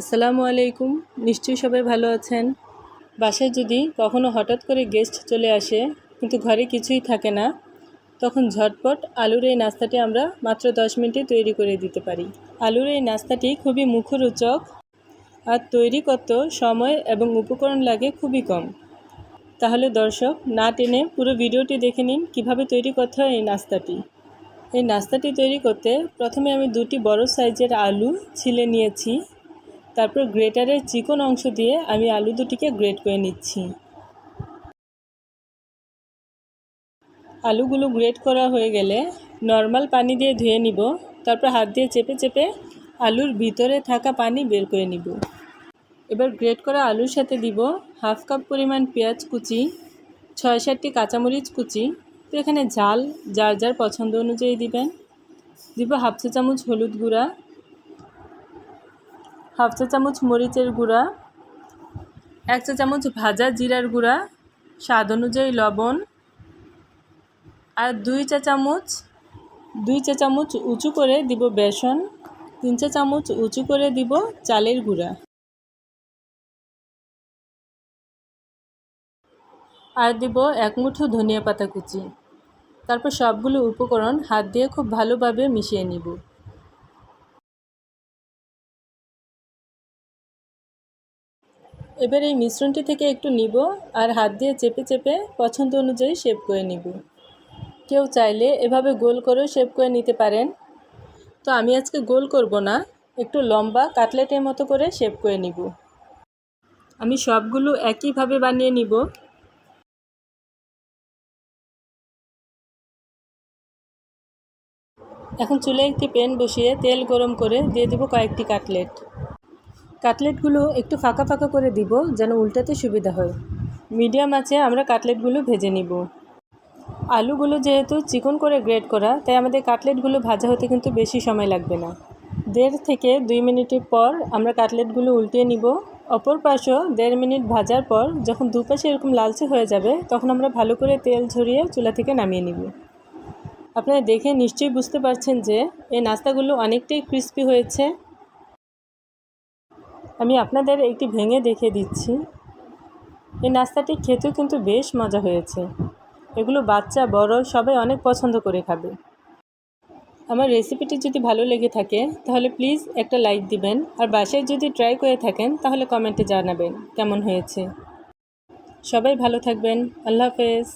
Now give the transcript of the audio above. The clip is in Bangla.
আসসালামু আলাইকুম। নিশ্চয়ই সবাই ভালো আছেন। বাসায় যদি কখনো হঠাৎ করে গেস্ট চলে আসে, কিন্তু ঘরে কিছুই থাকে না, তখন ঝটপট আলুর এই নাস্তাটি আমরা মাত্র দশ মিনিটে তৈরি করে দিতে পারি। আলুর এই নাস্তাটি খুবই মুখরোচক আর তৈরি করতে সময় এবং উপকরণ লাগে খুবই কম। তাহলে দর্শক, না টেনে পুরো ভিডিওটি দেখে নিন কীভাবে তৈরি করতে হয় এই নাস্তাটি। এই নাস্তাটি তৈরি করতে প্রথমে আমি দুটি বড় সাইজের আলু ছিলে নিয়েছি। তারপর গ্রেটারের চিকন অংশ দিয়ে আমি আলু দুটিকে গ্রেট করে নিচ্ছি। আলুগুলো গ্রেট করা হয়ে গেলে নর্মাল পানি দিয়ে ধুয়ে নিব, তারপর হাত দিয়ে চেপে চেপে আলুর ভিতরে থাকা পানি বের করে নিব। এবার গ্রেট করা আলুর সাথে দিব হাফ কাপ পরিমাণ পেঁয়াজ কুচি, ছয় সাতটি কাঁচামরিচ কুচি, তো এখানে ঝাল যার যার পছন্দ অনুযায়ী দিবেন। দিব হাফ চা চামচ হলুদ গুঁড়া হাফ চা চামচ মরিচের গুঁড়া, এক চা চামচ ভাজা জিরার গুঁড়া, স্বাদ অনুযায়ী লবণ আর দুই চা চামচ, দুই চা চামচ উঁচু করে দিব বেসন, তিন চা চামচ উঁচু করে দিব চালের গুঁড়া। আর দিব এক মুঠো ধনিয়া পাতা কুচি। তারপর সবগুলো উপকরণ হাত দিয়ে খুব ভালোভাবে মিশিয়ে নিব। এবার এই মিশ্রণটি থেকে একটু নিব আর হাত দিয়ে চেপে চেপে পছন্দ অনুযায়ী শেপ করে নিব। কেউ চাইলে এভাবে গোল করেও শেপ করে নিতে পারেন। তো আমি আজকে গোল করব না, একটু লম্বা কাটলেটের মতো করে শেপ করে নিব। আমি সবগুলো একইভাবে বানিয়ে নিব। এখন চুলে একটি প্যান বসিয়ে তেল গরম করে দিয়ে দেবো কয়েকটি কাটলেট। কাটলেটগুলো একটু ফাঁকা ফাঁকা করে দিব যেন উল্টাতে সুবিধা হয়। মিডিয়াম আছে, আমরা কাটলেটগুলো ভেজে নিব। আলুগুলো যেহেতু চিকন করে গ্রেড করা, তাই আমাদের কাটলেটগুলো ভাজা হতে কিন্তু বেশি সময় লাগবে না। দেড় থেকে দুই মিনিটের পর আমরা কাটলেটগুলো উল্টিয়ে নিব। অপর পাশও দেড় মিনিট ভাজার পর যখন দুপাশে এরকম লালচে হয়ে যাবে, তখন আমরা ভালো করে তেল ঝরিয়ে চুলা থেকে নামিয়ে নিব। আপনারা দেখে নিশ্চয়ই বুঝতে পারছেন যে, এই নাস্তাগুলো অনেকটাই ক্রিস্পি হয়েছে। আমি আপনাদের একটি ভেঙে দেখে দিচ্ছি। এই নাস্তাটি খেতেও কিন্তু বেশ মজা হয়েছে। এগুলো বাচ্চা, বড়, সবাই অনেক পছন্দ করে খাবে। আমার রেসিপিটি যদি ভালো লেগে থাকে, তাহলে প্লিজ একটা লাইক দিবেন। আর বাসায় যদি ট্রাই করে থাকেন, তাহলে কমেন্টে জানাবেন কেমন হয়েছে। সবাই ভালো থাকবেন। আল্লাহ হাফেজ।